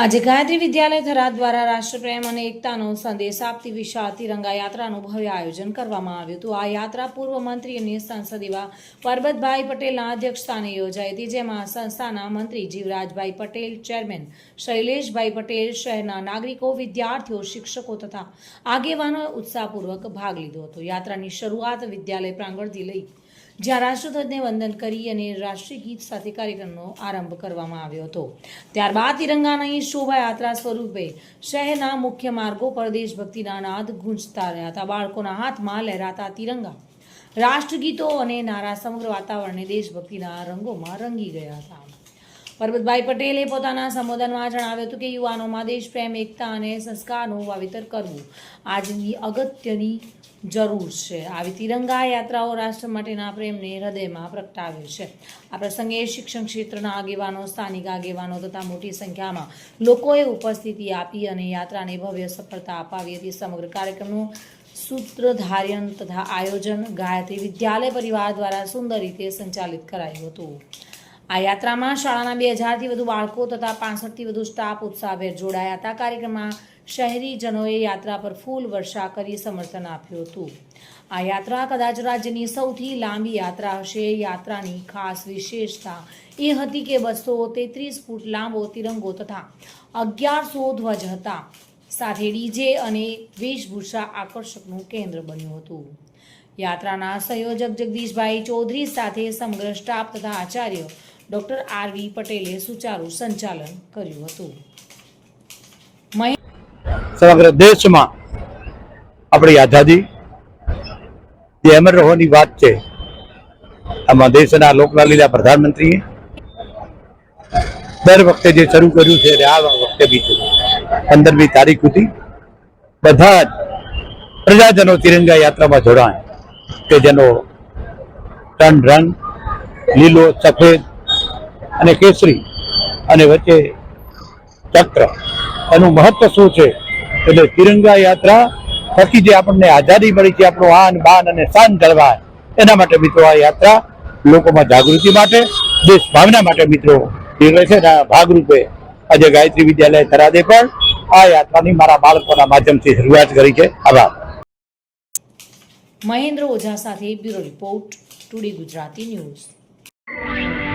આજે ગાયત્રી વિદ્યાલય થરાદ દ્વારા રાષ્ટ્રપ્રેમ અને એકતાનો સંદેશ આપતી વિશાળ તિરંગા યાત્રાનું ભવ્ય આયોજન કરવામાં આવ્યું હતું. આ યાત્રા પૂર્વ મંત્રી અને સંસદ એવા પરબતભાઈ પટેલના અધ્યક્ષસ્થાને યોજાઈ હતી, જેમાં સંસ્થાના મંત્રી જીવરાજભાઈ પટેલ, ચેરમેન શૈલેષભાઈ પટેલ, શહેરના નાગરિકો, વિદ્યાર્થીઓ, શિક્ષકો તથા આગેવાનોએ ઉત્સાહપૂર્વક ભાગ લીધો હતો. યાત્રાની શરૂઆત વિદ્યાલય પ્રાંગણથી લઈ જ્યાં રાષ્ટ્રધ્વજને વંદન કરી અને રાષ્ટ્રીય ગીત સાથે કાર્યક્રમનો આરંભ કરવામાં આવ્યો હતો. ત્યારબાદ તિરંગાની શોભાયાત્રા સ્વરૂપે શહેરના મુખ્ય માર્ગો પર દેશભક્તિના નાદ ગુંજતા રહ્યા હતા બાળકોના હાથમાં લહેરાતા તિરંગા રાષ્ટ્રગીતો અને નારા સમગ્ર વાતાવરણને દેશભક્તિના રંગોમાં રંગી ગયા હતા. પરબતભાઈ પટેલે પોતાના સંબોધનમાં જણાવ્યું હતું કે યુવાનોમાં દેશપ્રેમ, એકતા અને સંસ્કારનું વાવેતર કરવું આજની અગત્યની જરૂર છે. આવી તિરંગા યાત્રાઓ રાષ્ટ્ર માટેના પ્રેમને હૃદયમાં પ્રગટાવે છે. આ પ્રસંગે શિક્ષણ ક્ષેત્રના આગેવાનો, સ્થાનિક આગેવાનો તથા મોટી સંખ્યામાં લોકોએ ઉપસ્થિતિ આપી અને યાત્રાને ભવ્ય સફળતા અપાવી હતી. સમગ્ર કાર્યક્રમનું સૂત્રધાર્યન તથા આયોજન ગાયત્રી વિદ્યાલય પરિવાર દ્વારા સુંદર રીતે સંચાલિત કરાયું હતું. આ યાત્રામાં શાળાના બે હજારથી વધુ બાળકો તથા પાસઠથી વધુ સ્ટાફ ઉત્સાહભેર જોડાયા હતા. કાર્યક્રમમાં શહેરીજનોએ યાત્રા પર ફૂલ વર્ષા કરી સમર્થન આપ્યું હતું. આ યાત્રા કદાચ રાજ્યની સૌથી લાંબી યાત્રા હશે. યાત્રાની ખાસ વિશેષતા એ હતી કે બસો તેત્રીસ ફૂટ લાંબો તિરંગો તથા અગિયારસો ધ્વજ હતા. સાથે ડીજે અને વેશભૂષા આકર્ષકનું કેન્દ્ર બન્યું હતું. યાત્રાના સંયોજક જગદીશભાઈ ચૌધરી સાથે સમગ્ર સ્ટાફ તથા આચાર્ય ડોક્ટર આર વી પટેલે સુચારું સંચાલન કર્યું હતું. સમગ્ર દેશમાં આપણી આઝાદી અમર રહેવાની વાત છે, આમાં દેશના લોકલાલીલા પ્રધાનમંત્રીએ દર વખતે જે શરૂ કર્યું છે, આ વખતે બી પંદરમી તારીખ સુધી બધા જ પ્રજાજનો તિરંગા યાત્રામાં જોડાય કે જેનો ટન રંગ લીલો, સફેદ અને કેસરી અને વચ્ચે ચક્ર. એનું મહત્વ શું છે? એટલે તિરંગા યાત્રા પછી જે આપણને આઝાદી મળી છે, આપણું આન, બાન અને શાન કરવા એના માટે મિત્રો આ યાત્રા લોકોમાં જાગૃતિ માટે દેશ ભાવના માટે મિત્રો નીકળે છે એના ભાગરૂપે આજે ગાયત્રી વિદ્યાલય થરાદે પણ આ યાત્રાની મારા બાળકોના માધ્યમથી શરૂઆત કરી છે. આભાર. મહેન્દ્ર ઓઝા સાથે bureau report today Gujarati news.